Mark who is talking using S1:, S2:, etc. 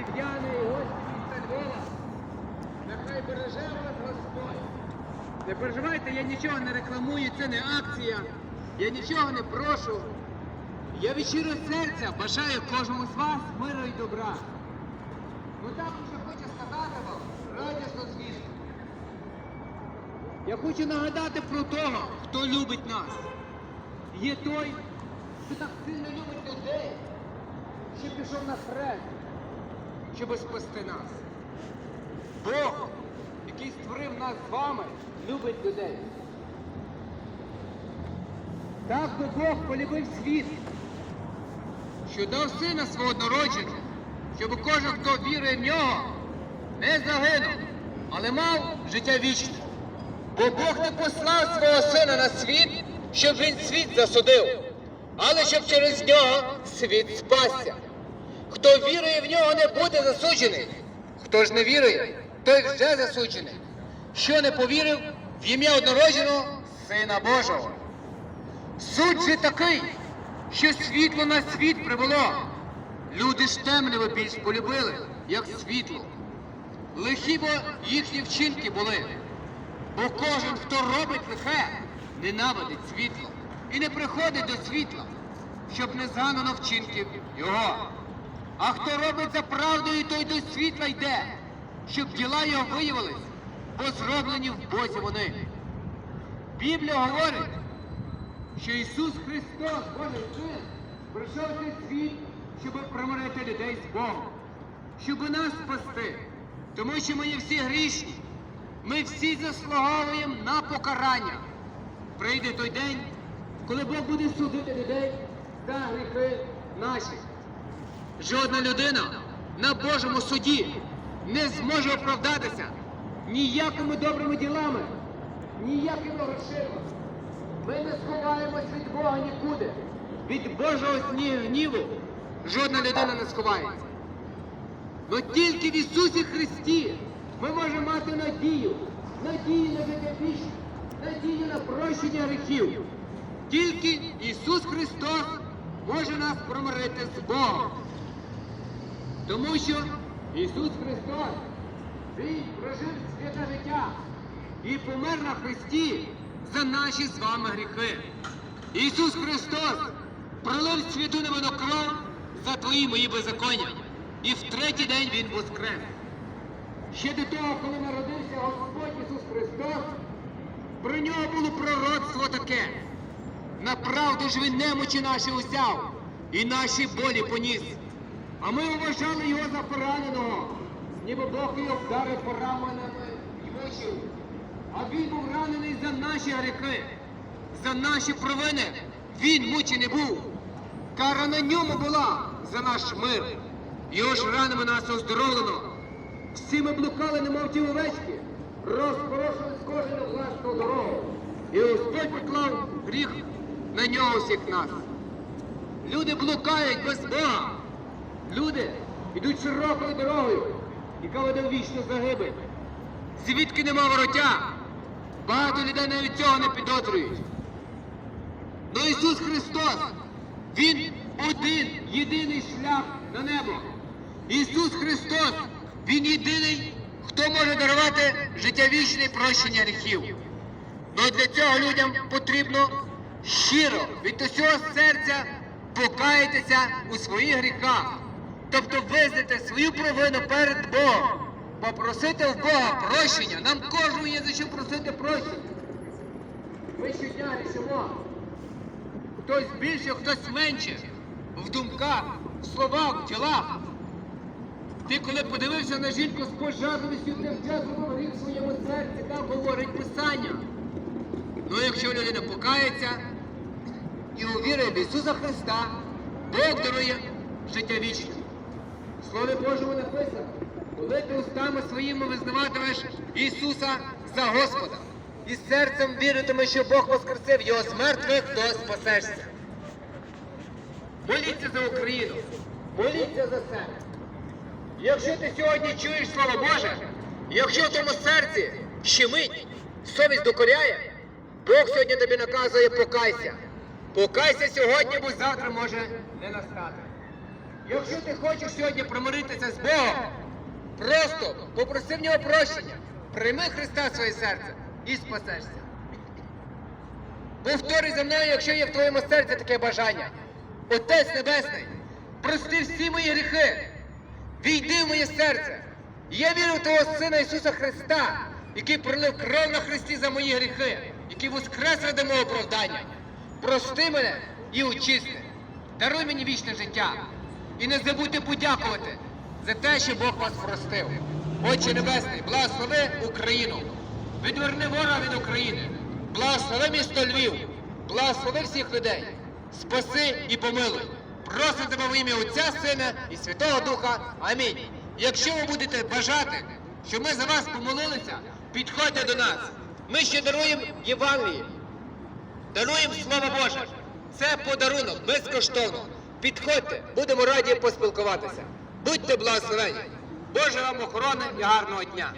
S1: львів'яни і гості міста Львова. Нехай береже вас Господь. Не переживайте, я нічого не рекламую, це не акція. Я нічого не прошу. Я від щирого серця бажаю кожному з вас миру і добра. Ну також я хочу сказати вам радісно звісно. Я хочу нагадати про того, хто любить нас. Є той, хто так сильно любить людей, що пішов на хрест, щоб спасти нас. Бог, який створив нас з вами, любить людей. Так то Бог полюбив світ, що дав сина свого народженого, щоб кожен, хто вірує в нього, не загинув, але мав життя вічне. Бо Бог не послав свого сина на світ, щоб він світ засудив, але щоб через нього світ спасся. Хто вірує в нього, не буде засуджений. Хто ж не вірує, той вже засуджений. Що не повірив в ім'я однородженого Сина Божого. Суть же такий, що світло на світ привело. Люди ж темряву більш полюбили, як світло. Лихі бо їхні вчинки були. Бо кожен, хто робить лихе, ненавидить світло і не приходить до світла, щоб не зганено вчинків його. А хто робить за правдою, той до світла йде, щоб діла його виявились, бо зроблені в Бозі вони. Біблія говорить, що Ісус Христос, Божий Син, прийшов цей світ, щоб примирити людей з Богом, щоб нас спасти, тому що ми є всі грішні. Ми всі заслуговуємо на покарання. Прийде той день, коли Бог буде судити людей за гріхи наші. Жодна людина на Божому суді не зможе оправдатися ніякими добрими ділами, ніякими грошима. Ми не сховаємось від Бога нікуди. Від Божого гніву жодна людина не сховається. Но тільки в Ісусі Христі ми можемо мати надію, надію на життя вічне, надію на прощення гріхів. Тільки Ісус Христос може нас промирити з Богом. Тому що Ісус Христос, Він прожив святе життя і помер на Христі за наші з вами гріхи. Ісус Христос пролив святу невинну кров за твої мої беззаконня. І в третій день Він воскрес. Ще до того, коли народився Господь Ісус Христос, про нього було пророцтво таке. Направду ж він немочі наші узяв і наші болі поніс. А ми вважали його за пораненого, ніби Бог його вдарив пораненими і мучив. А він був ранений за наші гріхи, за наші провини. Він мучений був. Кара на ньому була за наш мир. Його ж ранами нас оздоровлено. Всі ми блукали, немов ті овечки, розпорошили з кожного власну дорогу. І Господь поклав гріх на нього всіх нас. Люди блукають без Бога. Люди йдуть широкою дорогою, яка веде в вічну загибель. Звідки нема вороття? Багато людей навіть цього не підозрюють. Но Ісус Христос, Він один, єдиний шлях на небо. Ісус Христос, Він єдиний, хто може дарувати життя вічне і прощення гріхів. Но для цього людям потрібно щиро від усього серця покаятися у своїх гріхах, тобто визнати свою провину перед Богом, попросити в Бога прощення. Нам кожному є за що просити прощення. Ми щодня рішимо. Хтось більше, хтось менше. В думках, в словах, в ділах. Ти коли подивився на жінку з пожадливістю, ти вже говорив в своєму серці, так говорить Писання. Ну, якщо людина покається і увірує в Ісуса Христа, Бог дарує життя вічне. В Слові Божому написано, коли ти устами своїми визнаватимеш Ісуса за Господа і серцем віритимеш, що Бог воскресив його з мертвих, то спасешся. Моліться за Україну, моліться за себе. Якщо ти сьогодні чуєш Слово Боже, якщо в тому серці щемить, совість докоряє, Бог сьогодні тобі наказує покайся. Покайся сьогодні, бо завтра може не настати. Якщо ти хочеш сьогодні промиритися з Богом, просто попроси в нього прощення, прийми Христа в своє серце і спасешся. Повторюй за мною, якщо є в твоєму серці таке бажання. Отець Небесний, прости всі мої гріхи, війди в моє серце. Я вірю в Твого Сина Ісуса Христа, який пролив кров на Христі за мої гріхи, який воскрес ради мого оправдання. Прости мене і очисти. Даруй мені вічне життя. І не забудьте подякувати за те, що Бог вас простив. Отче Небесний, благослови Україну. Відверни ворога від України. Благослови місто Львів. Благослови всіх людей. Спаси і помилуй. Просимо тебе в ім'я Отця, Сина і Святого Духа. Амінь. Якщо ви будете бажати, щоб ми за вас помолилися, підходьте до нас. Ми ще даруємо Євангеліє. Даруємо Слово Боже. Це подарунок безкоштовно. Підходьте, будемо раді поспілкуватися. Будьте благословені. Боже вам охорони і гарного дня.